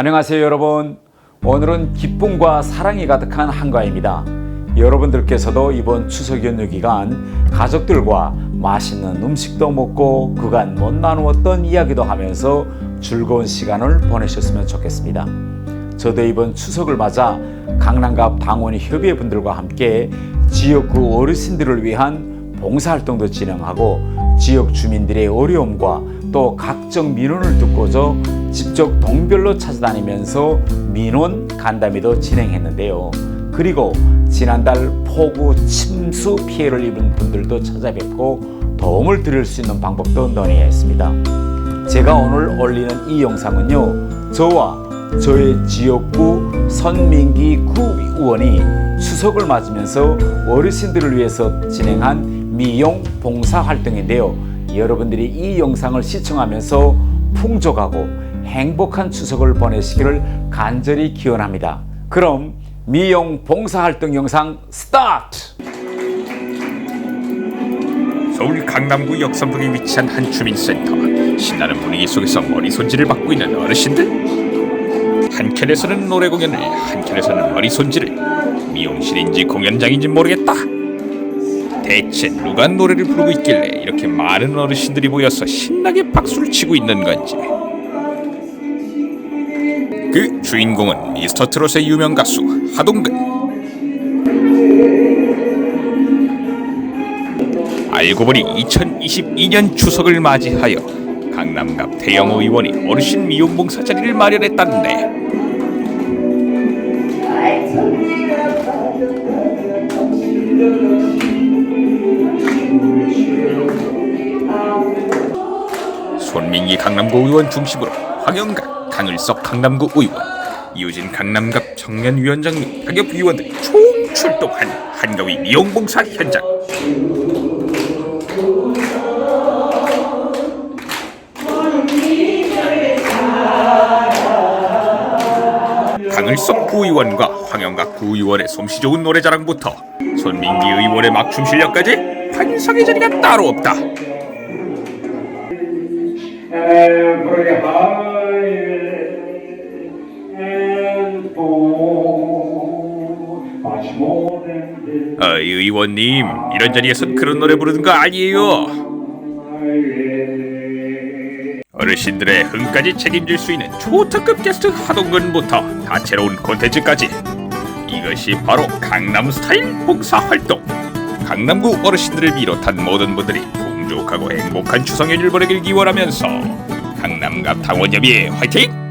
안녕하세요 여러분. 오늘은 기쁨과 사랑이 가득한 한가입니다. 여러분들께서도 이번 추석 연휴 기간 가족들과 맛있는 음식도 먹고 그간 못 나누었던 이야기도 하면서 즐거운 시간을 보내셨으면 좋겠습니다. 저도 이번 추석을 맞아 강남갑 당원이 협의회 분들과 함께 지역구 어르신들을 위한 봉사활동도 진행하고 지역 주민들의 어려움과 또 각종 민원을 듣고저 직접 동별로 찾아다니면서 민원 간담회도 진행했는데요. 그리고 지난달 폭우 침수 피해를 입은 분들도 찾아뵙고 도움을 드릴 수 있는 방법도 논의했습니다. 제가 오늘 올리는 이 영상은요, 저와 저의 지역구 선민기 구의원이 추석을 맞으면서 어르신들을 위해서 진행한 미용 봉사 활동인데요. 여러분들이 이 영상을 시청하면서 풍족하고 행복한 추석을 보내시기를 간절히 기원합니다. 그럼 미용 봉사 활동 영상 스타트! 서울 강남구 역삼동에 위치한 한 주민센터 신나는 분위기 속에서 머리 손질을 받고 있는 어르신들 한 켠에서는 노래 공연을 한 켠에서는 머리 손질을 미용실인지 공연장인지 모르겠다 대체 누가 노래를 부르고 있길래 이렇게 많은 어르신들이 모여서 신나게 박수를 치고 있는 건지. 그 주인공은 미스터 트롯의 유명 가수 하동근. 알고 보니 2022년 추석을 맞이하여 강남갑 대영 의원이 어르신 미용봉사 자리를 마련했다는데 손민기 강남구 의원 중심으로 황영각, 강을석 강남구 의원, 이우진 강남갑 청년위원장 및 타격 위원들이 총출동한 한가위 미용봉사 현장 강을석 구의원과 황영각 구의원의 솜씨 좋은 노래 자랑부터 손민기 의원의 막춤 실력까지 환상의 자리가 따로 없다. 어이 의원님 이런 자리에선 그런 노래 부르는 거 아니에요. 어르신들의 흥까지 책임질 수 있는 초특급 게스트 하동근부터 다채로운 콘텐츠까지 이것이 바로 강남 스타일 봉사 활동. 강남구 어르신들을 비롯한 모든 분들이 풍족하고 행복한 추석 연휴를 보내길 기원하면서 강남갑 당원협의회 화이팅!